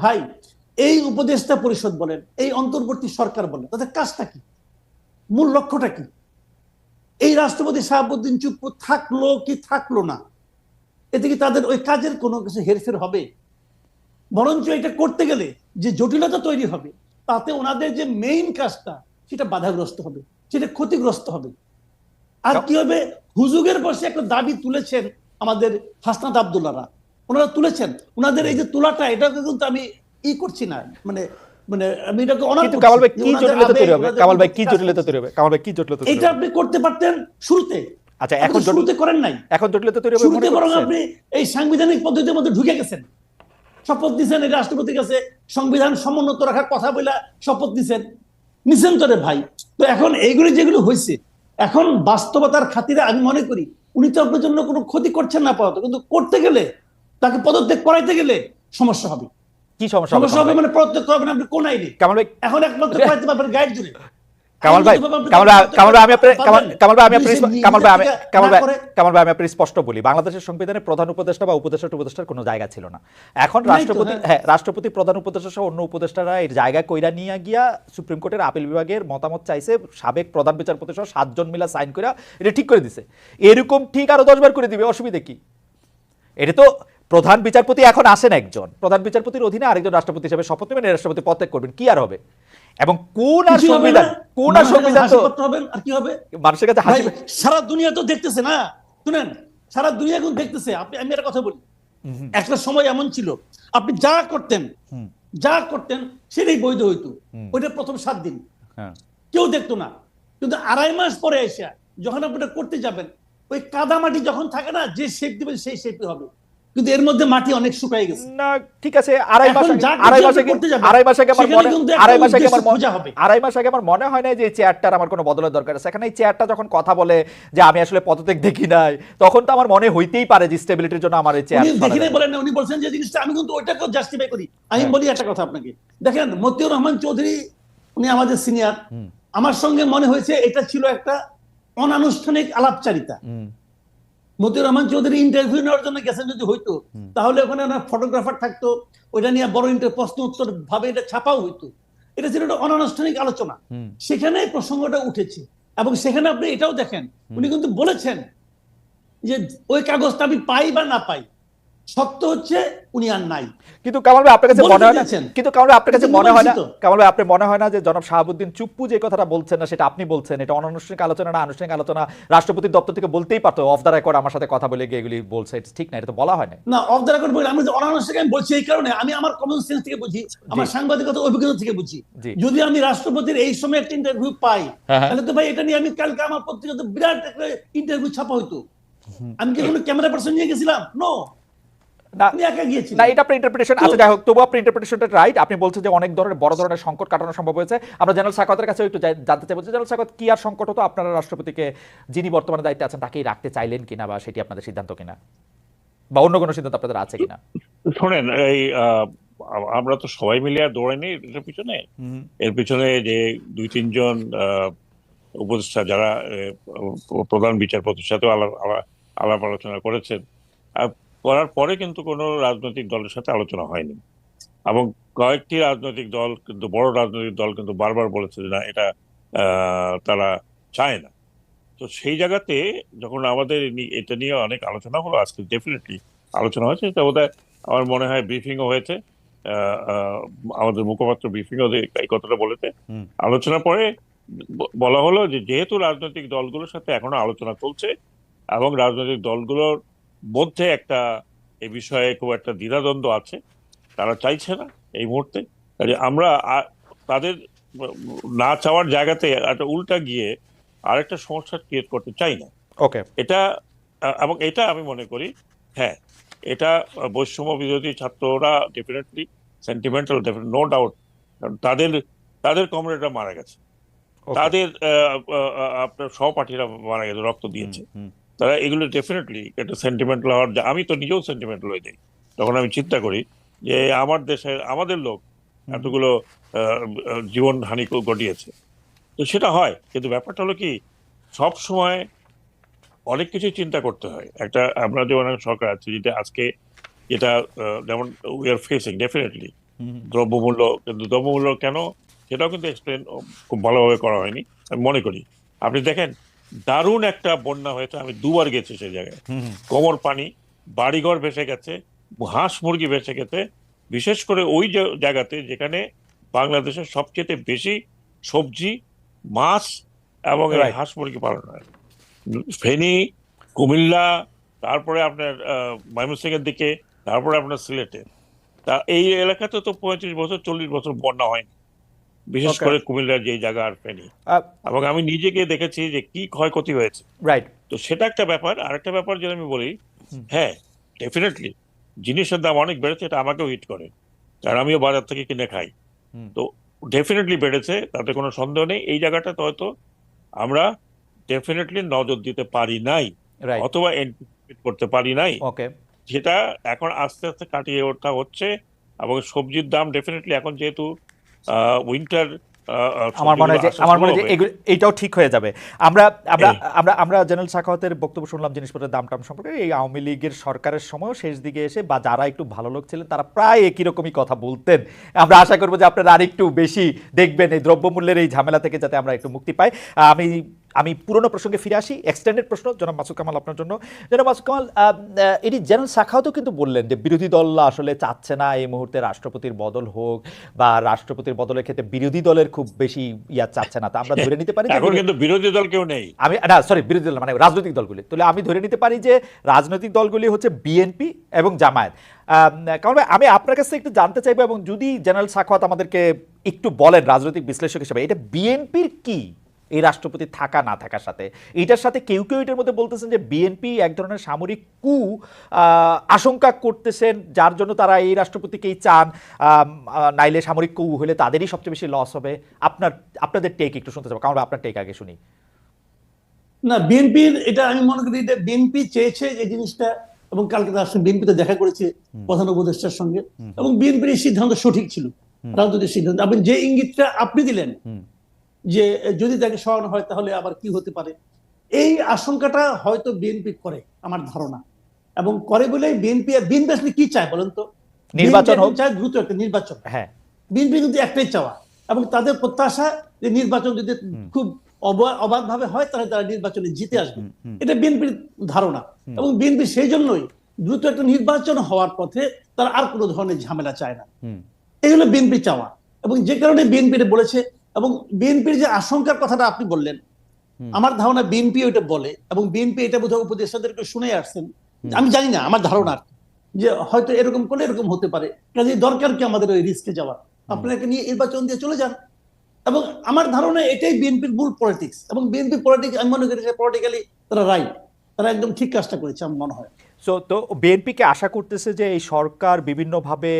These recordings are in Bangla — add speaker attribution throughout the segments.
Speaker 1: ভাই এই উপদেষ্টা পরিষদ বলেন এই অন্তর্বর্তী সরকার বলেন তাদের কাজটা কি? মূল লক্ষ্যটা কি? এই রাষ্ট্রপতি শাহাবুদ্দিন চুপ্পু থাকল কি থাকল না? এতে কি তাদের ওই কাজের কোনো কিছু হেরফের হবে? বরঞ্চ এটা করতে গেলে যে জটিলতা তৈরি হবে তাতে ওনাদের যে মেইন কাজটা সেটা বাধাগ্রস্ত হবে সেটা ক্ষতিগ্রস্ত হবে। আর কি হবে? হুজুগের বসে একটা দাবি তুলেছেন আমাদের হাসনাত আবদুল্লাহরা। ওনারা তুলেছেন। ওনাদের এই যে তোলাটা এটা কিন্তু আমি ই করছি না। মানে মানে আমি এটাকে
Speaker 2: কিন্তু কামাল ভাই কি জটিলতা তৈরি হবে? কামাল ভাই কি জটিলতা তৈরি হবে? কামাল ভাই কি জটিলতা
Speaker 1: এটা আপনি করতে পারতেন শুরুতে।
Speaker 2: আচ্ছা এখন
Speaker 1: শুরুতে করেন নাই।
Speaker 2: এখন জটিলতা তৈরি হবে
Speaker 1: শুরুতে বরং আপনি এই সাংবিধানিক পদ্ধতির মধ্যে ঢুকে গেছেন। শপথ দিচ্ছেন এই রাষ্ট্রপতির কাছে সংবিধান সমুন্নত রাখার কথা বলে শপথ দিচ্ছেন নিছেন তো রে ভাই। তো এখন এইগুলি যেগুলো হয়েছে এখন বাস্তবতার খাতিরে আমি মনে করি উনি তো আপনার জন্য কোনো ক্ষতি করছেন না পাওয়া কিন্তু করতে গেলে তাকে পদত্যাগ করাইতে গেলে সমস্যা হবে।
Speaker 2: কি সমস্যা
Speaker 1: সমস্যা হবে মানে পদত্যাগ করবেন আপনি কোন আইনে?
Speaker 2: কামাল ভাই
Speaker 1: এখন একমাত্র করাইতে পারবেন গাইড জুড়ে।
Speaker 2: কামাল ভাই কামাল ভাই কামাল ভাই আমি
Speaker 1: পাবেন।
Speaker 2: কামাল ভাই আমি স্প- কামাল ভাই আমি কামাল ভাই কামাল ভাই আমি আপনার স্পষ্ট বলি। বাংলাদেশের সংবিধানে প্রধান উপদেষ্টা বা উপদেষ্টা উপদেষ্টার কোনো জায়গা ছিল না। এখন রাষ্ট্রপতি
Speaker 1: হ্যাঁ।
Speaker 2: হ্যাঁ রাষ্ট্রপতি প্রধান উপদেষ্টা সহ অন্য উপদেষ্টারা এর জায়গা কইরা নিয়ে গিয়া সুপ্রিম কোর্টের আপিল বিভাগের মতামত চাইছে। সাবেক প্রধান বিচারপতি সহ সাতজন মিলা সাইন করে এটা ঠিক করে দিছে। এরকম ঠিক আরও দশবার করে দিবে অসুবিধা কি? এটা তো প্রধান বিচারপতি এখন আসেন একজন। প্রধান বিচারপতির অধীনে আরেকজন রাষ্ট্রপতি হিসেবে শপথ নেবেন রাষ্ট্রপতি পদত্যাগ করবেন। কি আর হবে? এবং কোন আর
Speaker 1: হবে।
Speaker 2: সংবিধান কোন আর সংবিধান তো
Speaker 1: হবেন আর কি হবে?
Speaker 2: মানুষের কাছে হাসি
Speaker 1: সারা দুনিয়া তো দেখতেছে না। শুনেন সারা দুনিয়া এখন দেখতেছে। আপনি আমি একটা কথা বলি। একটা সময় এমন ছিল। আপনি যা করতেন যা করতেন সেটাই বৈধ হইতো। ওইটা প্রথম সাত দিন।
Speaker 2: হ্যাঁ।
Speaker 1: কেউ দেখতো না। কিন্তু আড়াই মাস পরে এসে যখন আপনি করতে যাবেন ওই কাদা মাটি যখন থাকে না যে শেপ দিবেন সেই শেপই হবে। কিন্তু এর মধ্যে মাটি অনেক শুকাই গেছে।
Speaker 2: না ঠিক আছে আড়াই মাস আড়াই মাস আগে আড়াই মাস আগে আমার মনে আড়াই মাস আগে আমার মনে-
Speaker 1: হবে।
Speaker 2: আড়াই মাস আগে আমার মনে হয় না যে চেয়ারটার আমার কোনো বদলের দরকার আছে। এখানে এই চেয়ারটা যখন কথা বলে যে আমি আসলে পদত্যাগ দেখি নাই তখন তো আমার মনে হইতেই পারে যে স্টেবিলিটির জন্য আমার এই চেয়ার
Speaker 1: দেখি নাই। বলেন না, উনি বলছেন যে জিনিসটা আমি কিন্তু ওইটাকে জাস্টিফাই করি। আমি
Speaker 2: হ্যাঁ।
Speaker 1: বলি একটা কথা আপনাকে। দেখেন মতিউর রহমান চৌধুরী উনি আমাদের সিনিয়র আমার সঙ্গে মনে হয়েছে এটা ছিল একটা অনানুষ্ঠানিক আলাপচারিতা। মতিউর রহমান চৌধুরী ইন্টারভিউ নেওয়ার জন্য গেছেন যদি হইতো তাহলে ওখানে ওনার ফটোগ্রাফার থাকতো ওইটা নিয়ে বড় ইন্টার প্রশ্ন উত্তর ভাবে এটা ছাপাও হইতো। এটা ছিল একটা অনানুষ্ঠানিক আলোচনা। সেখানে প্রসঙ্গটা উঠেছে এবং সেখানে আপনি এটাও দেখেন উনি কিন্তু বলেছেন যে ওই কাগজটা আমি পাই বা না পাই সত্য হচ্ছে উনি আর নাই।
Speaker 2: কিন্তু কামাল ভাই আপনার কাছে মনে হয় না কিন্তু কামাল ভাই আপনার কাছে মনে হয় না কামাল ভাই আপনার মনে হয় না যে জনাব শাহাবুদ্দিন চুপ্পু যে কথাটা বলছেন না সেটা আপনি বলছেন? এটা অনানুষ্ঠানিক আলোচনা না আনুষ্ঠানিক আলোচনা রাষ্ট্রপতির দপ্তর থেকে বলতেই পারতো অফ দ্য রেকর্ড আমার সাথে কথা বলে গিয়ে এগুলি বলছে। এটা ঠিক না এটা তো বলা হয় না
Speaker 1: না অফ দ্য রেকর্ড বলি আমি অনানুষ্ঠানিক আমি বলছি এই কারণে আমি আমার কমন সেন্স থেকে বুঝি আমার সাংবাদিকতা অভিজ্ঞতা থেকে বুঝি। যদি আমি রাষ্ট্রপতির এই সময় একটা ইন্টারভিউ পাই
Speaker 2: হ্যাঁ, হ্যাঁ।
Speaker 1: তাহলে তো ভাই এটা নিয়ে আমি কালকে আমার পত্রিকাতে বিরাট একটা ইন্টারভিউ ছাপা হইতো। আমি কি কোনো ক্যামেরা পার্সন নিয়ে গেছিলাম? নো
Speaker 2: না
Speaker 1: আমি একা গিয়েছি
Speaker 2: না এটা আপনার ইন্টারপ্রিটেশন আচ্ছা যাই হোক তবু আপনার ইন্টারপ্রিটেশনটা রাইট আপনি বলছেন যে অনেক ধরনের বড় ধরনের সংকট কাটানো সম্ভব হয়েছে। আমরা জেনারেল সাকতের কাছে একটু জানতে চাইব জেনারেল সাকত কি আর সংকট হতো? আপনারা রাষ্ট্রপতিকে যিনি বর্তমানে দায়িত্বে আছেন তাকেই রাখতে চাইলেন কিনা বা সেটি আপনাদের সিদ্ধান্ত কিনা? বা অন্য কোনো সিদ্ধান্ত আপনাদের আছে কিনা?
Speaker 3: শোনেন এই আমরা তো সবাই মিলে আর দৌড়াইনি এটার পিছনে। এর পিছনে যে দুই তিনজন আহ, উপদেষ্টা যারা প্রধান বিচারপতির সাথেও আলাপ আলাপ- আলাপ আলোচনা করেছেন। করার পরে কিন্তু কোনো রাজনৈতিক দলের সাথে আলোচনা হয়নি। এবং কয়েকটি রাজনৈতিক দল কিন্তু বড় রাজনৈতিক দল কিন্তু বারবার বলেছে যে না এটা তারা চায় না। তো সেই জায়গাতে যখন আমাদের এটা নিয়ে অনেক আলোচনা হলো আজকে ডেফিনেটলি আলোচনা হয়েছে। এটা বোধহয় আমার মনে হয় ব্রিফিংও হয়েছে। আমাদের মুখপাত্র ব্রিফিংও এই কথাটা বলেছে। আলোচনা পরে বলা হলো যে যেহেতু রাজনৈতিক দলগুলোর সাথে এখনও আলোচনা চলছে এবং রাজনৈতিক দলগুলোর মধ্যে একটা এ বিষয়ে খুব একটা দ্বিধাদ্বন্দ্ব আছে। তারা চাইছে না এই মুহূর্তে। কাজে আমরা তাদের না চাওয়ার জায়গাতে একটা উল্টা গিয়ে আরেকটা সমস্যা ক্রিয়েট করতে চাই না।
Speaker 2: ওকে
Speaker 3: এটা এবং এটা আমি মনে করি হ্যাঁ এটা বৈষম্য বিরোধী ছাত্ররা ডেফিনেটলি সেন্টিমেন্টাল নো ডাউট তাদের তাদের কমরেডরা মারা গেছে। তাদের আপনার সহপাঠীরা মারা গেছে রক্ত দিয়েছে। তারা এগুলো ডেফিনেটলি একটা সেন্টিমেন্টাল হওয়ার যা- আমি তো নিজেও সেন্টিমেন্টাল হয়ে যাই। তখন আমি চিন্তা করি যে আমার দেশের আমাদের লোক এতগুলো জীবন হানি ঘটিয়েছে। তো সেটা হয় কিন্তু ব্যাপারটা হলো কি সব সময় অনেক কিছু চিন্তা করতে হয়। একটা আমরা যেমন সরকার আছে যেটা আজকে যেটা যেমন উই আর ফেসিং ডেফিনেটলি দ্রব্যমূল্য কিন্তু দ্রব্যমূল্য কেন সেটাও কিন্তু এক্সপ্লেন খুব ভালোভাবে করা হয়নি। আমি মনে করি আপনি দেখেন দারুণ একটা বন্যা হয়েছে। আমি দুবার গেছি সেই জায়গায়। কোমর পানি বাড়িঘর ভেসে গেছে হাঁস মুরগি ভেসে গেছে। বিশেষ করে ওই যে- জায়গাতে যেখানে বাংলাদেশের সবচেয়ে বেশি সবজি মাছ এবং এই হাঁস মুরগি পালন হয়। ফেনী কুমিল্লা তারপরে আপনার ময়মনসিংহের দিকে তারপরে আপনার সিলেটে। তা এই এলাকাতে তো পঁয়ত্রিশ বছর চল্লিশ বছর বন্যা হয়নি। বিশেষ করে কুমিল্লার যে জায়গা আর ফেনী। এবং আমি নিজেকে দেখেছি যে কি ক্ষয়ক্ষতি হয়েছে।
Speaker 2: রাইট
Speaker 3: তো সেটা একটা ব্যাপার। আরেকটা ব্যাপার যেটা আমি বলি হ্যাঁ ডেফিনেটলি জিনিসের দাম অনেক বেড়েছে এটা আমাকেও হিট করে। কারণ আমিও বাজার থেকে কিনে খাই। তো ডেফিনেটলি বেড়েছে তাতে কোনো সন্দেহ নেই। এই জায়গাটাতে হয়তো আমরা ডেফিনেটলি নজর দিতে পারি নাই অথবা করতে পারি নাই।
Speaker 2: ওকে
Speaker 3: সেটা এখন আস্তে আস্তে কাটিয়ে ওঠা হচ্ছে এবং সবজির দাম ডেফিনেটলি এখন যেহেতু উইন্টার
Speaker 2: আমার মনে হয় যে আমার মনে হয় যে এইটাও ঠিক হয়ে যাবে। আমরা আমরা আমরা আমরা জেনারেল শাখাওয়াতের বক্তব্য শুনলাম জিনিসপত্রের দাম টাম সম্পর্কে। এই আওয়ামী লীগের সরকারের সময় শেষ দিকে এসে বা যারা একটু ভালো লোক ছিলেন তারা প্রায় একই রকমই কথা বলতেন। আমরা আশা করব যে আপনারা আরেকটু বেশি দেখবেন এই দ্রব্যমূল্যের এই ঝামেলা থেকে যাতে আমরা একটু মুক্তি পাই। আমি আমি পুরনো প্রসঙ্গে ফিরে আসি এক্সটেন্ডেড প্রশ্ন জনাব মাসুদ কামাল আপনার জন্য। জনাব মাসুদ কামাল এটি জেনারেল শাখাও কিন্তু বললেন যে বিরোধী দল আসলে চাচ্ছে না এই মুহূর্তে রাষ্ট্রপতির বদল হোক বা রাষ্ট্রপতির বদলের ক্ষেত্রে বিরোধী দলের খুব বেশি ইয়া চাচ্ছে না। তা আমরা ধরে নিতে পারি
Speaker 3: এখন কিন্তু বিরোধী দল কেউ নেই।
Speaker 2: আমি না সরি বিরোধী দল মানে রাজনৈতিক দলগুলি। তাহলে আমি ধরে নিতে পারি যে রাজনৈতিক দলগুলি হচ্ছে বিএনপি এবং জামায়াত। কামাল ভাই আমি আপনার কাছে একটু জানতে চাইব এবং যদি জেনারেল সাখাওয়াত আমাদেরকে একটু বলেন রাজনৈতিক বিশ্লেষক হিসেবে এটা বিএনপির কি এই রাষ্ট্রপতি থাকা না থাকার সাথে। এটার সাথে কেউ কেউ এটার মধ্যে বলতেছেন যে বিএনপি এক ধরনের সামরিক কু আশঙ্কা করতেছেন যার জন্য তারা এই রাষ্ট্রপতিকেই চান। নাইলে সামরিক কু হলে তাদেরই সবচেয়ে বেশি লস হবে। আপনার আপনাদের টেক একটু শুনতে চাবো। কারণ আপনার টেক আগে শুনি।
Speaker 1: না বিএনপির এটা আমি মনে করি এটা বিএনপি চেয়েছে এই জিনিসটা এবং কালকে তার সঙ্গে বিএনপিতে দেখা করেছে প্রধান উপদেষ্টার সঙ্গে। এবং বিএনপির এই সিদ্ধান্ত সঠিক ছিল। রাজনৈতিক সিদ্ধান্ত। আপনি যে ইঙ্গিতটা আপনি দিলেন। যে যদি তাকে সরানো হয় তাহলে আবার কি হতে পারে? এই আশঙ্কাটা হয়তো বিএনপি করে আমার ধারণা। এবং করে বলে বিএনপি বিএনপি আসলে কি চায় বলেন তো?
Speaker 2: নির্বাচন
Speaker 1: চায় দ্রুত একটা নির্বাচন।
Speaker 2: হ্যাঁ।
Speaker 1: বিএনপি কিন্তু একটাই চাওয়া এবং তাদের প্রত্যাশা যে নির্বাচন যদি খুব অবাধ ভাবে হয় তাহলে তারা নির্বাচনে জিতে আসবে। এটা বিএনপির ধারণা। এবং বিএনপি সেই জন্যই দ্রুত একটা নির্বাচন হওয়ার পথে তারা আর কোনো ধরনের ঝামেলা চায় না। এই হলো বিএনপি চাওয়া। এবং যে কারণে বিএনপি বলেছে এবং বিএনপির যে আশঙ্কার কথাটা আপনি বললেন আমার ধারণা বিএনপি ওইটা বলে এবং বিএনপি এটা বোধহয় উপদেষ্টাদেরকে শুনে আসছেন। আমি জানি না আমার ধারণা যে হয়তো এরকম করলে এরকম হতে পারে। কাজে দরকার কি আমাদের ওই রিস্কে যাওয়া আপনাকে নিয়ে নির্বাচন দিয়ে চলে যান। এবং আমার ধারণা এটাই বিএনপির মূল পলিটিক্স এবং বিএনপি পলিটিক্স আমি মনে করি পলিটিক্যালি তারা রাইট তারা একদম ঠিক কাজটা করেছে আমার মনে হয়।
Speaker 2: সো তো বিএনপিকে আশা করতেছে যে এই সরকার বিভিন্নভাবে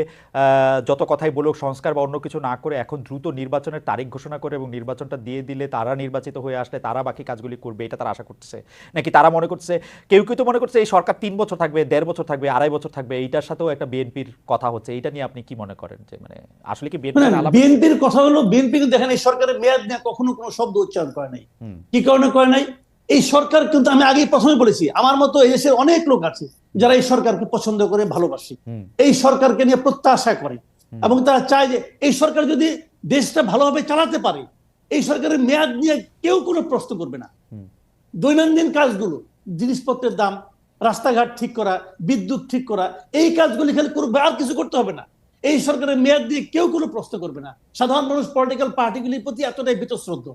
Speaker 2: যত কথাই বলুক সংস্কার বা অন্য কিছু না করে এখন দ্রুত নির্বাচনের তারিখ ঘোষণা করে এবং নির্বাচনটা দিয়ে দিলে তারা নির্বাচিত হয়ে আসলে তারা বাকি কাজগুলি করবে এটা তারা আশা করতেছে। নাকি তারা মনে করছে কেউ কেউ তো মনে করছে এই সরকার তিন বছর থাকবে দেড় বছর থাকবে আড়াই বছর থাকবে এইটার সাথেও একটা বিএনপির কথা হচ্ছে এটা নিয়ে আপনি কি মনে করেন যে মানে আসলে কি বিএনপি
Speaker 1: মানে বিএনপির কথা হলো বিএনপি কিন্তু দেখেন এই সরকারের মেয়াদ নিয়ে কখনো কোনো শব্দ উচ্চারণ করে নাই।
Speaker 2: হুম।
Speaker 1: কি কারণে করে নাই? এই সরকার কিন্তু আমি আগে প্রথমে বলেছি আমার মতো এই দেশের অনেক লোক আছে যারা এই সরকারকে পছন্দ করে ভালোবাসে। এই সরকারকে নিয়ে প্রত্যাশা করে এবং তারা চায় যে এই সরকার যদি দেশটা ভালোভাবে চালাতে পারে এই সরকারের মেয়াদ নিয়ে কেউ কোনো প্রশ্ন করবে না। দৈনন্দিন কাজগুলো জিনিসপত্রের দাম রাস্তাঘাট ঠিক করা বিদ্যুৎ ঠিক করা এই কাজগুলি খালি করবে আর কিছু করতে হবে না। এই সরকারের মেয়াদ দিয়ে কেউ কোনো প্রশ্ন করবে না। সাধারণ মানুষ পলিটিক্যাল পার্টিগুলির প্রতি এতটাই বীতশ্রদ্ধ।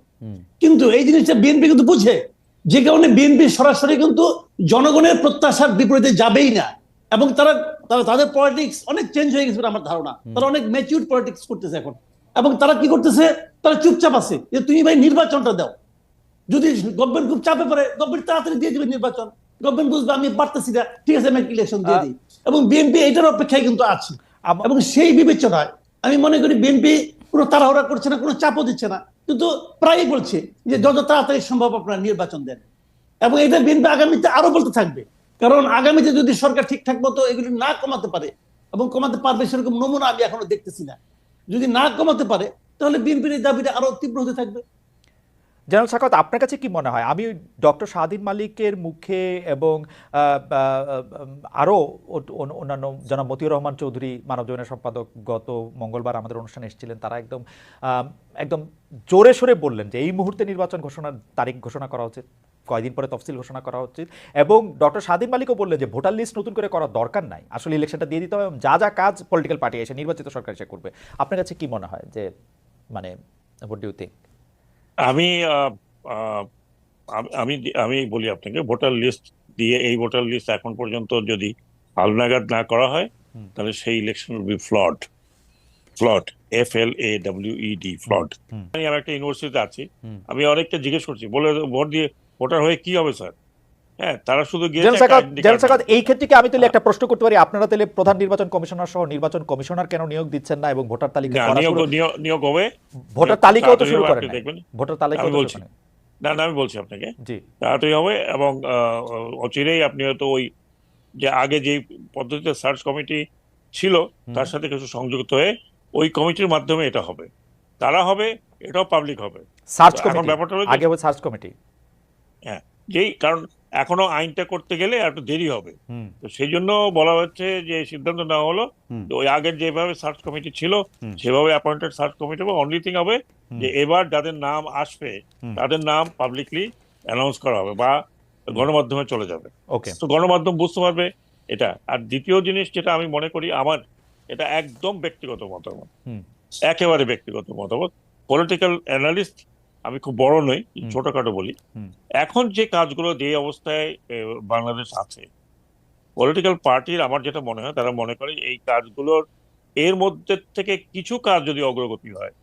Speaker 1: কিন্তু এই জিনিসটা বিএনপি কিন্তু বুঝে। যে কারণে বিএনপি সরাসরি কিন্তু জনগণের প্রত্যাশার বিপরীতে যাবেই না। এবং তারা তারা তাদের পলিটিক্স অনেক চেঞ্জ হয়ে গেছে আমার ধারণা। তারা অনেক ম্যাচিউর পলিটিক্স করতেছে এখন। এবং তারা কি করতেছে? তারা চুপচাপ আছে। যে তুমি ভাই নির্বাচনটা দাও। যদি গভর্নমেন্ট খুব চাপে পড়ে গভর্নমেন্ট তাড়াতাড়ি দিয়ে দিবে নির্বাচন। গভর্নমেন্ট বুঝবে আমি পারতেছি না। ঠিক আছে আমি ইলেকশন দিয়ে দিই। এবং বিএনপি এটার অপেক্ষায় কিন্তু আছে। এবং সেই বিবেচনায় আমি মনে করি বিএনপি কোনো তাড়াহুড়া করছে না কোনো চাপও দিচ্ছে না। কিন্তু প্রায়ই বলছে যে যত তাড়াতাড়ি সম্ভব আপনারা নির্বাচন দেন। এবং এটা বিএনপি আগামীতে আরও বলতে থাকবে। কারণ আগামীতে যদি সরকার ঠিকঠাক মতো এগুলি না কমাতে পারে এবং কমাতে পারবে সেরকম নমুনা আমি এখনও দেখতেছি না। যদি না কমাতে পারে, তাহলে বিএনপির এই দাবিটা আরও তীব্র হতে থাকবে।
Speaker 2: জেনারেল সাকাত আপনার কাছে কি মনে হয়? আমি ডক্টর শাহিন মালিকের মুখে এবং আরও অন্যান্য জনাব মতিউর রহমান চৌধুরী মানব জীবনের সম্পাদক গত মঙ্গলবার আমাদের অনুষ্ঠানে এসেছিলেন, তারা একদম একদম জোরে সোরে বললেন যে এই মুহূর্তে নির্বাচন ঘোষণার তারিখ ঘোষণা করা উচিত, কয়দিন পরে তফসিল ঘোষণা করা উচিত এবং ডক্টর স্বাধীন মালিকও বললেন যে ভোটার লিস্ট নতুন করে করার দরকার নাই, আসলে ইলেকশনটা দিয়ে দিতে হবে এবং যা যা কাজ পলিটিক্যাল পার্টি এসে নির্বাচিত সরকার এসে করবে, আপনার কাছে কি মনে হয় যে মানে হোয়াট ডু থিঙ্ক
Speaker 3: আমি আমি- আমি বলি আপনাকে ভোটার লিস্ট দিয়ে এই ভোটার লিস্ট এখন পর্যন্ত যদি হালনাগাদ না করা হয় তাহলে সেই election will be flawed flawed F L A W E D flawed
Speaker 2: আমি
Speaker 3: আমি একটা ইউনিভার্সিটিতে আছি। আমি অনেকটা জিজ্ঞেস করছি বলে ভোট দিয়ে ভোটার হয়ে কি হবে স্যার? হ্যাঁ তারা শুধু
Speaker 2: এই ক্ষেত্রে কি আমি তাহলে একটা প্রশ্ন করতে পারি? আপনারা তাহলে প্রধান নির্বাচন কমিশনার সহ নির্বাচন কমিশনার কেন নিয়োগ দিচ্ছেন না এবং ভোটার তালিকা
Speaker 3: নিয়োগ হবে।
Speaker 2: ভোটার তালিকাও তো শুরু করেন ভোটার তালিকাও
Speaker 3: আমি
Speaker 2: তো
Speaker 3: বলছি। না না আমি বলছি আপনাকে।
Speaker 2: জি।
Speaker 3: তাড়াতাড়ি হবে এবং অচিরেই আপনি হয়তো ওই যে আগে যে পদ্ধতিতে সার্চ কমিটি ছিল তার সাথে কিছু সংযুক্ত হয়ে ওই কমিটির মাধ্যমে এটা হবে। তারা হবে এটাও পাবলিক হবে।
Speaker 2: Search committee?
Speaker 3: ব্যাপারটা
Speaker 2: আগে হবে সার্চ কমিটি।
Speaker 3: হ্যাঁ যেই কারণ এখনও আইনটা করতে গেলে একটু দেরি হবে। তো সেই জন্য বলা হচ্ছে যে সিদ্ধান্ত নেওয়া হলো। যে ওই আগের যেভাবে সার্চ কমিটি ছিল সেভাবে অ্যাপয়েন্টেড সার্চ কমিটি হবে অনলি থিং হবে যে এবার যাদের নাম আসবে তাদের নাম পাবলিকলি অ্যানাউন্স করা হবে বা গণমাধ্যমে চলে যাবে।
Speaker 2: ওকে
Speaker 3: তো গণমাধ্যম বুঝতে পারবে এটা। আর দ্বিতীয় জিনিস যেটা আমি মনে করি আমার এটা একদম ব্যক্তিগত মতামত। একেবারে ব্যক্তিগত মতামত। পলিটিক্যাল অ্যানালিস্ট আমি খুব বড় নই ছোটখাটো বলি। এখন যে কাজগুলো যে অবস্থায় বাংলাদেশ আছে পলিটিক্যাল পার্টির আমার যেটা মনে হয় তারা মনে করে এই কাজগুলোর এর মধ্যে থেকে কিছু কাজ যদি অগ্রগতি হয়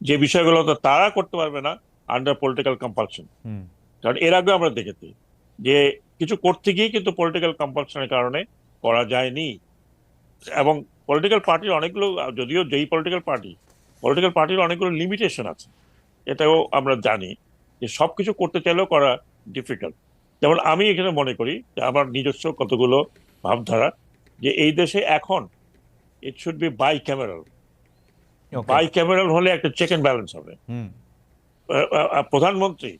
Speaker 3: যে বিষয়গুলো তারা করতে পারবে না আন্ডার পলিটিক্যাল কম্পালশন কারণ এর আগে আমরা দেখেছি যে কিছু করতে গিয়ে কিন্তু পলিটিক্যাল কম্পালশনের কারণে করা যায়নি। এবং পলিটিক্যাল পার্টির অনেকগুলো যদিও যেই পলিটিক্যাল পার্টি পলিটিক্যাল পার্টির অনেকগুলো লিমিটেশন আছে। এটাও আমরা জানি যে সবকিছু করতে চাইলেও করা ডিফিকাল্ট যেমন আমি এখানে মনে করি যে আমার নিজস্ব কতগুলো ভাবধারা যে এই দেশে এখন it should be bicameral bicameral হলে একটা চেক এন্ড ব্যালেন্স হবে। প্রধানমন্ত্রী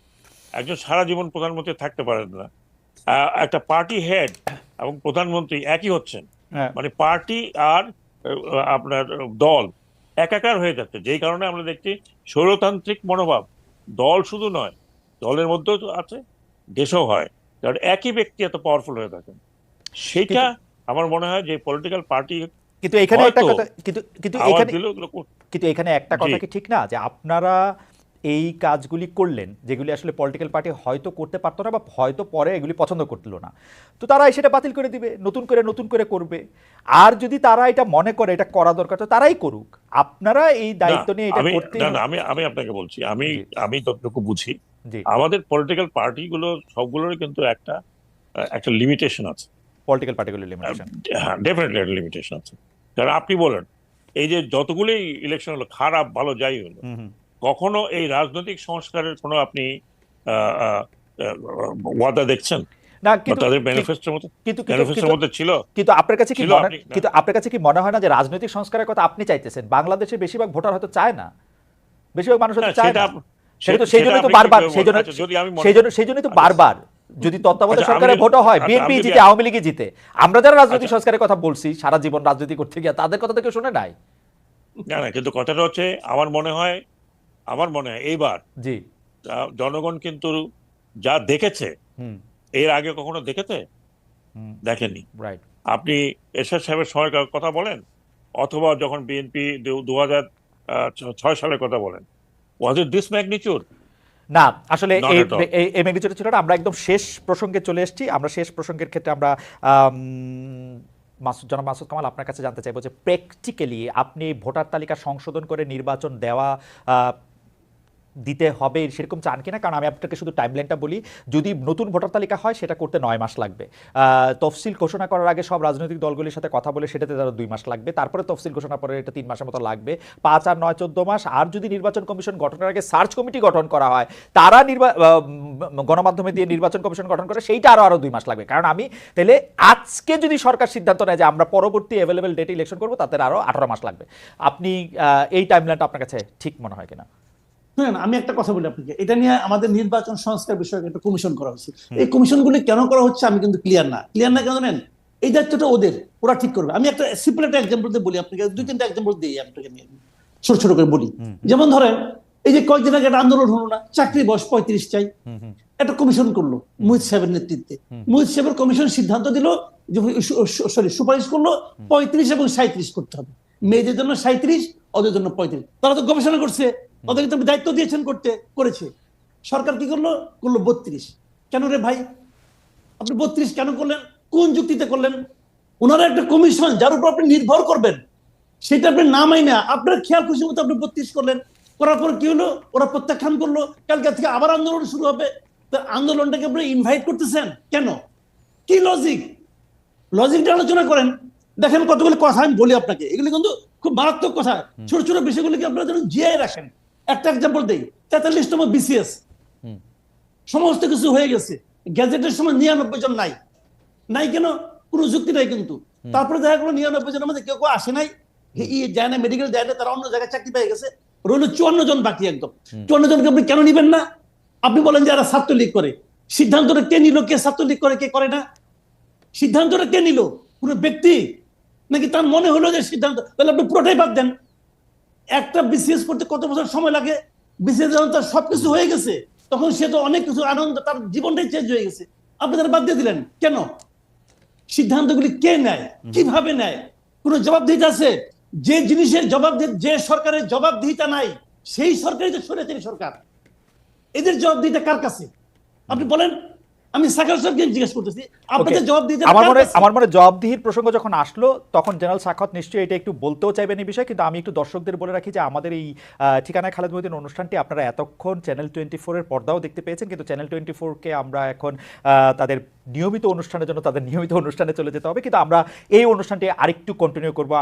Speaker 3: একজন সারা জীবন প্রধানমন্ত্রী থাকতে পারেন না। একটা পার্টি হেড এবং প্রধানমন্ত্রী একই হচ্ছেন।
Speaker 2: হ্যাঁ।
Speaker 3: মানে পার্টি আর আপনার দল একাকার হয়ে যাচ্ছে। যেই কারণে আমরা দেখছি স্বৈরতান্ত্রিক মনোভাব। দল শুধু নয় দলের মধ্যেও তো আছে দেশও হয়। কারণ একই ব্যক্তি এত পাওয়ারফুল হয়ে থাকেন সেটা আমার মনে হয় যে পলিটিক্যাল পার্টি
Speaker 2: কিন্তু এখানে একটা কথা কিন্তু কিন্তু এখানে কিন্তু এখানে একটা কথা কি ঠিক না? যে আপনারা এই কাজগুলি করলেন যেগুলি আসলে পলিটিক্যাল পার্টি হয়তো করতে পারতো না বা হয়তো পরে এগুলি পছন্দ করল না। তো তারা সেটা বাতিল করে দিবে নতুন করে নতুন করে করবে। আর যদি তারা এটা মনে করে এটা করা দরকার তো তারাই করুক। আপনারা এই দায়িত্ব নিয়ে এটা করতে
Speaker 3: না না আমি আমি আপনাকে বলছি আমি আমি যতটুকু বুঝি
Speaker 2: জি।
Speaker 3: আমাদের পলিটিক্যাল পার্টিগুলো সবগুলোরই কিন্তু একটা একটা লিমিটেশন আছে।
Speaker 2: পলিটিক্যাল পার্টিগুলি লিমিটেশন
Speaker 3: হ্যাঁ ডেফিনেটলি একটা লিমিটেশন আছে। কারণ আপনি বলেন এই যে যতগুলোই ইলেকশন হলো খারাপ ভালো যাই হলো কখনো এই রাজনৈতিক সংস্কারের কোনো আপনি ওয়াদা দেখছেন
Speaker 2: না
Speaker 3: বা
Speaker 2: কিন্তু
Speaker 3: তাদের ম্যানিফেস্টোর মধ্যে
Speaker 2: কিন্তু কিন্তু-
Speaker 3: ম্যানিফেস্টোর
Speaker 2: কিন্তু
Speaker 3: মধ্যে ছিল
Speaker 2: কিন্তু আপনার কাছে কি
Speaker 3: ছিল আপনি- না।
Speaker 2: কিন্তু আপনার কাছে কি মনে হয় না যে রাজনৈতিক সংস্কারের কথা আপনি চাইতেছেন বাংলাদেশের বেশিরভাগ ভোটার হয়তো চায় না বেশিরভাগ মানুষ হয়তো চায় না সেটা তো সেই জন্যই তো বারবার সেই জন্য
Speaker 3: বলেন? যদি আমি
Speaker 2: সেই জন্যই তো। বারবার যদি তত্ত্বাবধায়ক
Speaker 3: আমি
Speaker 2: সরকারের
Speaker 3: যদি-
Speaker 2: ভোটও হয় বিএনপি জিতে আওয়ামী লীগই জিতে আমরা যারা রাজনৈতিক
Speaker 3: আচ্ছা।
Speaker 2: সংস্কারের কথা বলছি সারা জীবন রাজনীতি করতে গিয়ে তাদের কথা তো কেউ শুনে নাই
Speaker 3: না না কিন্তু কথাটা হচ্ছে আমার মনে হয় আমার মনে হয় এইবার
Speaker 2: জি।
Speaker 3: জনগণ কিন্তু যা দেখেছে এর আগে কখনো দেখেছে? দেখেনি।
Speaker 2: রাইট
Speaker 3: আপনি এরশাদ সাহেবের সময়কার কথা বলেন? অথবা যখন বিএনপি দু হাজার ছয় সালের কথা বলেন? ওয়াজ ইট দিস ম্যাগনিচিউড
Speaker 2: না আসলে এই ম্যাগনিচিউড ছিল না। আমরা একদম শেষ প্রসঙ্গে চলে এসেছি। আমরা শেষ প্রসঙ্গের ক্ষেত্রে আমরা আম, মাসুদ জনাব মাসুদ কামাল আপনার কাছে জানতে চাইব যে প্র্যাকটিক্যালি আপনি ভোটার তালিকা সংশোধন করে নির্বাচন দেওয়া দিতে হবে সেরকম চান কিনা? কারণ আমি আপনাকে শুধু টাইমলাইনটা বলি, যদি নতুন ভোটার তালিকা হয়, সেটা করতে নয় মাস লাগবে। তফসিল ঘোষণা করার আগে সব রাজনৈতিক দলগুলির সাথে কথা বলে সেটাতে তারা দুই মাস লাগবে। তারপরে তফসিল ঘোষণা পরে এটা তিন মাসের মতো লাগবে। পাঁচ আর নয় চোদ্দ মাস। আর যদি নির্বাচন কমিশন গঠনের আগে সার্চ কমিটি গঠন করা হয়, তারা নির্বা গণমাধ্যমে দিয়ে নির্বাচন কমিশন গঠন করে, সেইটা আরও আরও দুই মাস লাগবে। কারণ আমি তাহলে আজকে যদি সরকার সিদ্ধান্ত নেয় যে আমরা পরবর্তী অ্যাভেলেবেল ডেটে ইলেকশন করব, তাতে আরও আঠারো মাস লাগবে। আপনি এই টাইমলাইনটা আপনার কাছে ঠিক মনে হয় কিনা?
Speaker 1: শুনেন আমি একটা কথা বলি আপনাকে। এটা নিয়ে আমাদের নির্বাচন সংস্কার বিষয়ক একটা কমিশন করা হয়েছে। এই কমিশনগুলি কেন করা হচ্ছে আমি কিন্তু ক্লিয়ার না। ক্লিয়ার না কেন জানেন? এই দায়িত্বটা ওদের ওরা ঠিক করবে। আমি একটা সিম্পল একটা এক্সাম্পল দিয়ে বলি আপনাকে দুই তিনটা এক্সাম্পল দিই আপনাকে নিয়ে ছোট ছোট করে বলি। যেমন ধরেন এই যে কয়েকদিন আগে একটা আন্দোলন হলো না চাকরি বয়স পঁয়ত্রিশ চাই। একটা কমিশন করল মুহিত সাহেবের নেতৃত্বে। মুহিত সাহেবের কমিশন সিদ্ধান্ত দিল যে সরি সুপারিশ করল পঁয়ত্রিশ এবং সাঁত্রিশ করতে হবে। মেয়েদের জন্য সাঁত্রিশ ওদের জন্য পঁয়ত্রিশ। তারা তো গবেষণা করছে। ওদেরকে তো দায়িত্ব দিয়েছেন করতে করেছে। সরকার কি করল? করল বত্রিশ। কেন রে ভাই? আপনি বত্রিশ কেন করলেন? কোন যুক্তিতে করলেন? ওনারা একটা কমিশন যার উপর আপনি নির্ভর করবেন। সেটা আপনি না। মাইনে আপনার খেয়াল খুশি মতো আপনি বত্রিশ করলেন। করার পর কি হলো? ওরা প্রত্যাখ্যান করল। কালকে থেকে আবার আন্দোলন শুরু হবে। তো আন্দোলনটাকে আপনি ইনভাইট করতেছেন? কেন? কি লজিক লজিকটা আলোচনা করেন। দেখেন কতগুলো কথা আমি বলি আপনাকে। এগুলি কিন্তু খুব মারাত্মক কথা। ছোট ছোট বিষয়গুলিকে আপনারা যেন জিয়াই রাখেন। একটা এক্সাম্পল দেই। তেতাল্লিশতম বিসিএস সমস্ত কিছু হয়ে গেছে। গ্যাজেটের সময় নিরানব্বই জন নাই। নাই কেন? কোনো যুক্তি নাই কিন্তু। তারপরে দেখা গেলো নিরানব্বই জনের মধ্যে কেউ কেউ আসে নাই। যায় না মেডিকেল যায় না তারা অন্য জায়গায় চাকরি পেয়ে গেছে। রইল চুয়ান্ন জন বাকি একদম। চুয়ান্ন জনকে আপনি কেন নিবেন না? আপনি বলেন যে এরা ছাত্রলীগ করে। সিদ্ধান্তটা কে নিল কে ছাত্রলীগ করে কে করে না? সিদ্ধান্তটা কে নিল? কোন ব্যক্তি? নাকি তার মনে হলো যে সিদ্ধান্ত তাহলে আপনি পুরোটাই বাদ দেন। একটা বিসিএস করতে কত বছর সময় লাগে? বিসিএস যখন তার সবকিছু হয়ে গেছে তখন সে তো অনেক কিছু আনন্দ তার জীবনটাই চেঞ্জ হয়ে গেছে। আপনি তারা বাদ দিয়ে দিলেন কেন? সিদ্ধান্তগুলি কে নেয়? কীভাবে নেয়? কোন জবাবদিহিতা আছে? যে জিনিসের জবাব যে সরকারের জবাবদিহিতা নাই সেই সরকারই তো সরেছে সরকার। এদের জবাবদিহিতা কার কাছে? আপনি বলেন আমি সাকার সাহেবকে জিজ্ঞেস করতেছি আপনাদের
Speaker 2: Okay.
Speaker 1: জবাবদিহিতা
Speaker 2: আমার মনে আমার মনে জবাবদিহির প্রসঙ্গ যখন আসলো তখন জেনারেল সাক্ষাৎ নিশ্চয়ই এটা একটু বলতেও চাইবেন এই বিষয়ে কিন্তু আমি একটু দর্শকদের বলে রাখি যে আমাদের এই ঠিকানায় খালেদ মহিদিন অনুষ্ঠানটি আপনারা এতক্ষণ চ্যানেল টোয়েন্টি ফোরের পর্দাও দেখতে পেয়েছেন কিন্তু চ্যানেল টোয়েন্টি ফোরকে আমরা এখন তাদের নিয়মিত অনুষ্ঠানের জন্য তাদের নিয়মিত অনুষ্ঠানে চলে যেতে হবে কিন্তু আমরা এই অনুষ্ঠানটি আরেকটু কন্টিনিউ করব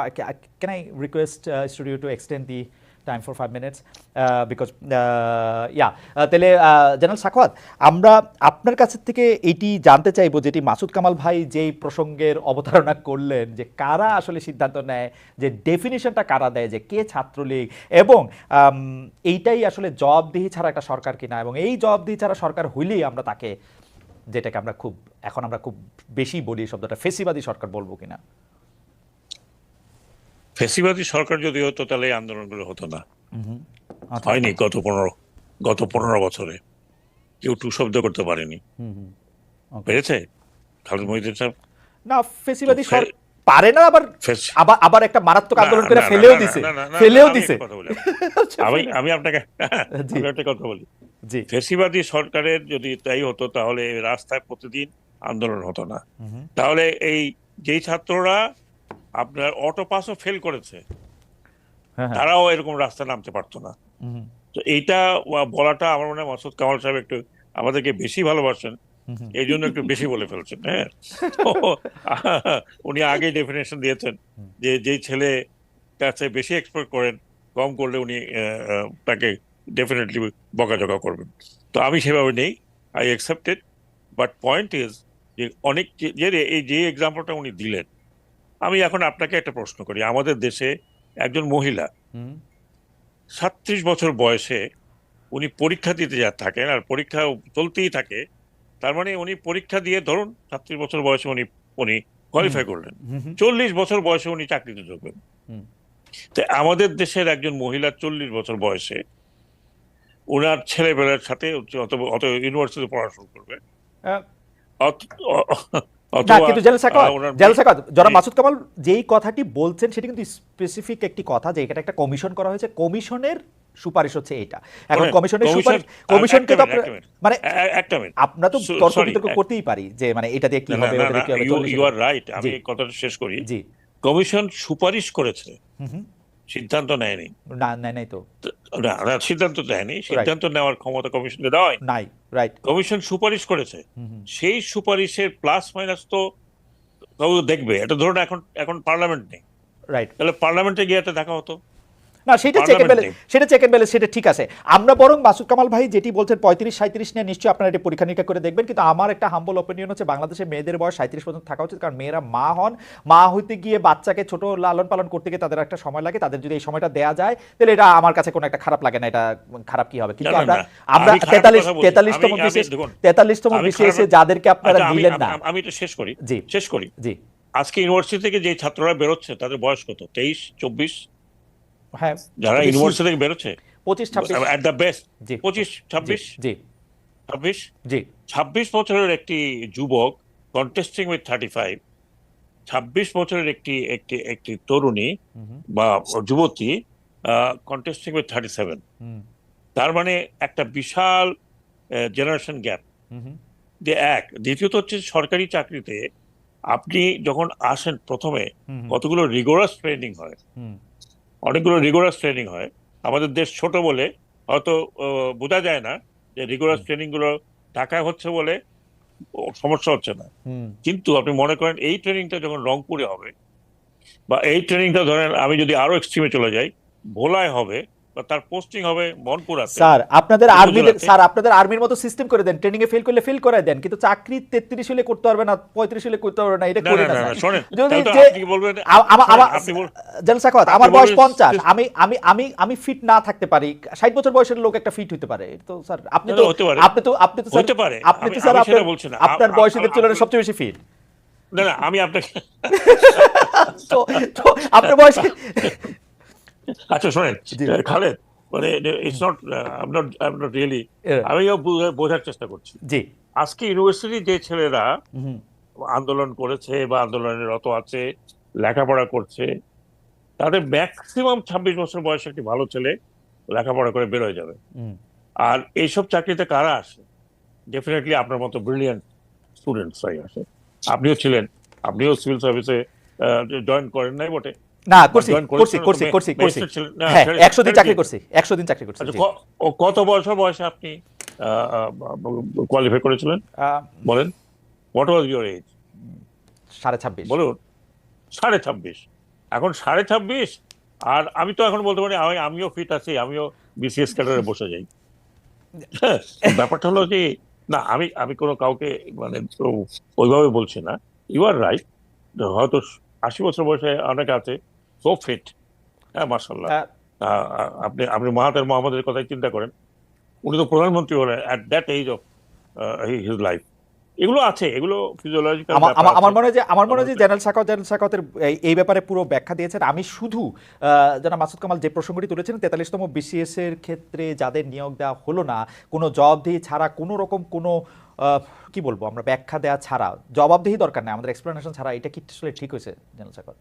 Speaker 2: can I request studio to extend the time for five minutes because yeah তাহলে জেনারেল সাখাওয়াত আমরা আপনার কাছ থেকে এটি জানতে চাইব যেটি মাসুদ কামাল ভাই যেই প্রসঙ্গের অবতারণা করলেন, যে কারা আসলে সিদ্ধান্ত নেয়, যে ডেফিনিশনটা কারা দেয়, যে কে ছাত্রলীগ, এবং এইটাই আসলে জবাবদিহি ছাড়া একটা সরকার কিনা, এবং এই জবাবদিহি ছাড়া সরকার হইলেই আমরা তাকে, যেটাকে আমরা খুব, এখন আমরা খুব বেশি বলি শব্দটা ফেসিবাদী সরকার বলব কিনা।
Speaker 3: ফেসিবাদী সরকার যদি হতো তাহলে এই আন্দোলনগুলো হতো না।
Speaker 2: আচ্ছা।
Speaker 3: হয়নি গত পনেরো গত পনেরো বছরে। কেউ টু শব্দ করতে পারেনি. পেরেছে? খালেদ মহিদিন সাহেব?
Speaker 2: না ফেসিবাদী পারে না আবার আবার আবার একটা মারাত্মক আন্দোলন করে ফেলেও দিছে। ফেলেও
Speaker 3: আমি
Speaker 2: দিছে। আচ্ছা,
Speaker 3: আমি আমি আপনাকে। একটা কথা বলি।
Speaker 2: জি।
Speaker 3: ফেসিবাদী সরকারের যদি তাই হতো তাহলে রাস্তায় প্রতিদিন আন্দোলন হতো না। তাহলে এই যেই ছাত্ররা আপনার অটো পাসও ফেল করেছে।
Speaker 2: হ্যাঁ, হ্যাঁ,
Speaker 3: তারাও এরকম রাস্তা নামতে পারতো না। তো এইটা বলাটা আমার মনে হয় মাসুদ কামাল সাহেব একটু আমাদেরকে বেশি ভালোবাসেন। এই জন্য একটু বেশি বলে ফেলছেন হ্যাঁ। উনি আগে ডেফিনেশন দিয়েছেন যে যেই ছেলে কাছে বেশি এক্সপেক্ট করেন কম করলে উনি তাকে ডেফিনেটলি বকাঝকা করবেন। তো আমি সেভাবে নেই I accepted but point is যে অনেক যে এই যে এক্সাম্পলটা উনি দিলেন আমি এখন আপনাকে একটা প্রশ্ন করি। আমাদের দেশে একজন মহিলা
Speaker 2: হুম,
Speaker 3: সাতত্রিশ বছর বয়সে উনি পরীক্ষা দিতে যা থাকেন আর পরীক্ষা চলতেই থাকে তার মানে উনি পরীক্ষা দিয়ে ধরুন সাতত্রিশ বছর বয়সে উনি উনি কোয়ালিফাই করলেন। চল্লিশ বছর বয়সে উনি চাকরিতে ঢুকবেন
Speaker 2: হুম।
Speaker 3: তো আমাদের দেশের একজন মহিলা চল্লিশ বছর বয়সে ওনার ছেলেবেলার সাথে অত অত ইউনিভার্সিটি পড়াশোনা করবে।
Speaker 2: না কিন্তু জেল সাকাত
Speaker 3: আহ, ওনার-
Speaker 2: যারা মাসুদ কামাল যেই কথাটি বলছেন সেটা কিন্তু স্পেসিফিক একটি কথা যে এখানে একটা কমিশন করা হয়েছে। কমিশনের সুপারিশ হচ্ছে এটা। এখন কমিশনের
Speaker 3: কমিশন-
Speaker 2: সুপারিশ কমিশনকে তো। মানে
Speaker 3: এ- এ- একটা মিনিট
Speaker 2: আমরা তো তর্ক বিতর্ক করতেই পারি যে মানে এটা দিয়ে কি হবে
Speaker 3: না,
Speaker 2: দিয়ে কি হবে
Speaker 3: ইউ আর রাইট আমি কথাটা শেষ করি।
Speaker 2: জি।
Speaker 3: কমিশন সুপারিশ করেছে।
Speaker 2: হুম।
Speaker 3: সিদ্ধান্ত নেয়নি।
Speaker 2: না নাই নাই তো।
Speaker 3: না না, সিদ্ধান্ত নেয়নি সিদ্ধান্ত নেওয়ার ক্ষমতা কমিশনকে দেওয়া হয়
Speaker 2: নাই রাইট
Speaker 3: কমিশন সুপারিশ করেছে। সেই সুপারিশের প্লাস মাইনাস তো দেখবে। এটা ধরুন এখন এখন পার্লামেন্ট নেই।
Speaker 2: রাইট
Speaker 3: তাহলে পার্লামেন্টে গিয়ে এটা দেখা হতো।
Speaker 2: না সেটা চেক এন্ড ব্যালেন্স সেটা চেক এন্ড ব্যালেন্স সেটা ঠিক আছে। আমরা বরং মাসুদ কামাল ভাই যেটি বলছেন পঁয়ত্রিশ সাঁত্রিশ নিয়ে নিশ্চয়ই আপনারা এটা পরীক্ষা নিরীক্ষা করে দেখবেন কিন্তু আমার একটা হাম্বল অপিনিয়ন হচ্ছে বাংলাদেশে মেয়েদের বয়স সাঁত্রিশ পর্যন্ত থাকা উচিত কারণ মেয়েরা মা হন। মা হইতে গিয়ে বাচ্চাকে ছোট লালন পালন করতে গিয়ে তাদের একটা সময় লাগে তাদের যদি এই সময়টা দেয়া যায় তাহলে এটা আমার কাছে কোনো একটা খারাপ লাগে না এটা খারাপ কি হবে? কিন্তু আমরা আমরা তেতাল্লিশ। তেতাল্লিশতম বিশেষ তেতাল্লিশতম বিশেষে যাদেরকে আপনারা
Speaker 3: আচ্ছা,
Speaker 2: দিলেন না।
Speaker 3: আমি- আমি এটা শেষ করি।
Speaker 2: জি।
Speaker 3: শেষ করি?
Speaker 2: জি।
Speaker 3: আজকে ইউনিভার্সিটি থেকে যে ছাত্ররা বেরোচ্ছে তাদের বয়স কত? তেইশ চব্বিশ?
Speaker 2: হ্যাঁ
Speaker 3: যারা ইউনিভার্সিটি থেকে বেরোচ্ছে?
Speaker 2: পঁচিশ ছাব্বিশ।
Speaker 3: অ্যাট দ্য বেস্ট পঁচিশ ছাব্বিশ?
Speaker 2: জি
Speaker 3: ছাব্বিশ?
Speaker 2: জি।
Speaker 3: ছাব্বিশ বছরের একটি যুবক কন্টেস্টিং উইথ থার্টি ফাইভ ছাব্বিশ বছরের একটি একটি একটি তরুণী বা যুবতী কন্টেস্টিং উইথ থার্টি সেভেন তার মানে একটা বিশাল জেনারেশন গ্যাপ যে এক দ্বিতীয়ত হচ্ছে সরকারি চাকরিতে আপনি যখন আসেন প্রথমে কতগুলো রিগোরাস ট্রেনিং হয়। অনেকগুলো রিগোরাস ট্রেনিং হয়। আমাদের দেশ ছোট বলে হয়তো বোঝা যায় না যে রিগোরাস ট্রেনিংগুলো ঢাকায় হচ্ছে বলে সমস্যা হচ্ছে না। কিন্তু আপনি মনে করেন এই ট্রেনিংটা যখন রংপুরে হবে বা এই ট্রেনিংটা ধরেন আমি যদি আরও এক্সট্রিমে চলে যাই ভোলায় হবে তার পোস্টিং হবে মনপুরাতে
Speaker 2: স্যার আপনাদের। আর্মিদের স্যার আপনাদের আর্মির মতো সিস্টেম করে দেন। ট্রেনিং এ ফেল করলে ফেল করায় দেন কিন্তু চাকরি তেত্রিশ হলে করতে পারবে না পঁয়ত্রিশ হলে করতে পারবে না এটা করে
Speaker 3: না শোনেন
Speaker 2: যদি
Speaker 3: আপনি বলবেন?
Speaker 2: আমার আমার
Speaker 3: আপনি আপনি
Speaker 2: আমার বয়স
Speaker 3: বলবেন-
Speaker 2: পঞ্চাশ আমি আমি আমি আমি ফিট না থাকতে পারি। ষাট বছর বয়সের লোক একটা ফিট হতে পারে তো স্যার আপনি তো। আপনি তো আপনি তো
Speaker 3: হতে পারে।
Speaker 2: আপনি তো স্যার
Speaker 3: আমি সেটা
Speaker 2: আপনার
Speaker 3: আ-
Speaker 2: তুলনায় সবচেয়ে বেশি ফিট
Speaker 3: না না আমি আপনাকে
Speaker 2: তো তো আপনার বয়স
Speaker 3: আচ্ছা শোনেন। খালেদ মানে it's not I not I not really. আমিও বোঝার চেষ্টা করছি।
Speaker 2: জি।
Speaker 3: আজকে ইউনিভার্সিটি যে ছেলেরা আন্দোলন করেছে বা আন্দোলনের রত আছে লেখাপড়া করছে তাদের ম্যাক্সিমাম ছাব্বিশ বছর বয়সে একটি ভালো ছেলে লেখাপড়া করে বের হয়ে যাবে। আর এইসব চাকরিতে কারা আসে? ডেফিনেটলি আপনার মতো ব্রিলিয়ান্ট স্টুডেন্টসরাই আসে। আপনিও ছিলেন আপনিও সিভিল সার্ভিসে জয়েন করেন নাই বটে।
Speaker 2: না করছি করছি করছি করছি করছি হ্যাঁ
Speaker 3: ছেড়ে-
Speaker 2: একশো দিন চাকরি করছি একশো দিন চাকরি করছি।
Speaker 3: আচ্ছা
Speaker 2: জি।
Speaker 3: ক- ও কত বছর বয়সে আপনি কোয়ালিফাই করেছিলেন? বলেন। হোয়াট ওয়াজ এজ
Speaker 2: সাড়ে ছাব্বিশ।
Speaker 3: বলুন। সাড়ে ছাব্বিশ। এখন সাড়ে ছাব্বিশ আর আমি তো এখন বলতে পারি আমি আমিও ফিট আছি আমিও বিসিএস ক্যাডারে বসে যাই। হ্যাঁ, ব্যাপারটা হলো যে না আমি আমি কোনো কাউকে মানে তো ওইভাবে বলছি না। ইউ আর রাইট হয়তো আশি বছর বয়সে অনেকে আছে সো ফিট হ্যাঁ মার্শাল্লাহ আপনি আপনি মাহাতের মোহাম্মদের কথাই চিন্তা করেন। উনি তো প্রধানমন্ত্রী হলেন at that age of his life এগুলো আছে এগুলো ফিজিওলজিক্যাল
Speaker 2: আমার মনে হয় যে আমার মনে হয় যে জেনারেল শাখাত জেনারেল শাখাতের এই- ব্যাপারে পুরো ব্যাখ্যা দিয়েছেন। আমি শুধু যারা মাসুদ কামাল যে প্রসঙ্গটি তুলেছেন তেতাল্লিশতম বিসিএস এর ক্ষেত্রে যাদের নিয়োগ দেওয়া হলো না কোনো জবাবদিহি ছাড়া কোনো রকম কোনো কি বলব আমরা ব্যাখ্যা দেওয়া ছাড়া জবাবদিহি দরকার নেই। আমাদের এক্সপ্লেনেশন ছাড়া এটা কি আসলে ঠিক হয়েছে জেনারেল শাখাত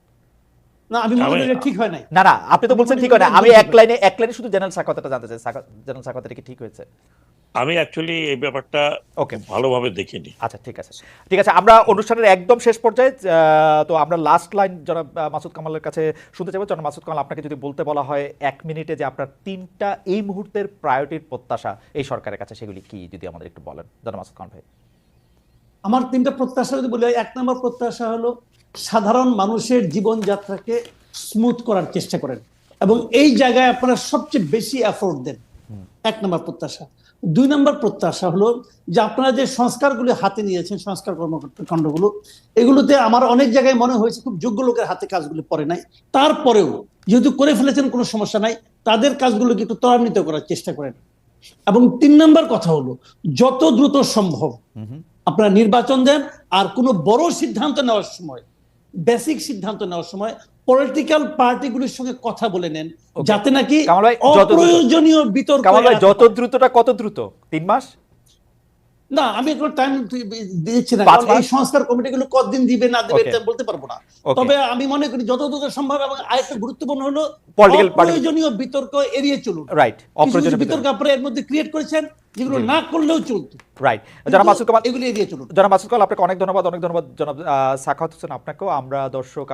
Speaker 1: না আমি মনে করি ঠিক হয় নাই।
Speaker 2: না না আপনি তো বলছেন ঠিক হয় না আমি এক লাইনে এক লাইনে শুধু জেনারেল শাখাতটা জানতে চাই। জেনারেল শাখাত কি ঠিক হয়েছে?
Speaker 3: আমি অ্যাকচুয়ালি এই ব্যাপারটা
Speaker 2: ওকে
Speaker 3: ভালোভাবে দেখিনি।
Speaker 2: আচ্ছা ঠিক আছে। ঠিক আছে আমরা অনুষ্ঠানের একদম শেষ পর্যায়ে আহ, তো আমরা লাস্ট লাইন জনাব মাসুদ কামালের কাছে শুনতে চাইব। জনাব মাসুদ কামাল আপনাকে যদি বলতে বলা হয় এক মিনিটে যে আপনার তিনটা এই মুহূর্তের প্রায়োরিটির প্রত্যাশা এই সরকারের কাছে সেগুলি কি যদি আমাদের একটু বলেন? জনাব মাসুদ কামাল ভাই।
Speaker 1: আমার তিনটা প্রত্যাশা যদি বলি এক নম্বর প্রত্যাশা হলো সাধারণ মানুষের জীবনযাত্রাকে স্মুথ করার চেষ্টা করেন। এবং এই জায়গায় আপনারা সবচেয়ে বেশি এফোর্ট দেন। এক নম্বর প্রত্যাশা। দুই নম্বর প্রত্যাশা হলো যে আপনারা যে সংস্কারগুলি হাতে নিয়েছেন সংস্কার কর্মকাণ্ডগুলো এগুলোতে আমার অনেক জায়গায় মনে হয়েছে খুব যোগ্য লোকের হাতে কাজগুলো পড়ে নাই। তারপরেও যেহেতু করে ফেলেছেন কোনো সমস্যা নাই তাদের কাজগুলোকে একটু ত্বরান্বিত করার চেষ্টা করেন। এবং তিন নম্বর কথা হলো যত দ্রুত সম্ভব আপনারা নির্বাচন দেন আর কোনো বড় সিদ্ধান্ত নেওয়ার সময় বেসিক সিদ্ধান্ত নেওয়ার সময় পলিটিক্যাল পার্টিগুলির সঙ্গে কথা বলে নেন যাতে নাকি অপ্রয়োজনীয় বিতর্ক
Speaker 2: যত দ্রুতটা কত দ্রুত? তিন মাস?
Speaker 1: না আমি কোনো টাইম দিচ্ছি না। কারণ এই সংস্কার কমিটিগুলো কতদিন দিবে না দিবে. বলতে পারব না। তবে আমি মনে করি যত দ্রুত সম্ভব এবং আরেকটা গুরুত্বপূর্ণ হলো অপ্রয়োজনীয় বিতর্ক এড়িয়ে চলুন।
Speaker 2: রাইট অপ্রয়োজনীয়
Speaker 1: বিতর্ক। আপনারা এর মধ্যে ক্রিয়েট করেছেন যেগুলো না করলেও চলতো।
Speaker 2: রাইট জনাব মাসুদ কামাল
Speaker 1: এগুলো এড়িয়ে চলুন।
Speaker 2: জনাব মাসুদ কামাল আপনাকে অনেক ধন্যবাদ অনেক ধন্যবাদ জনাব সাখাওয়াত হোসেন আপনাকেও। আমরা দর্শক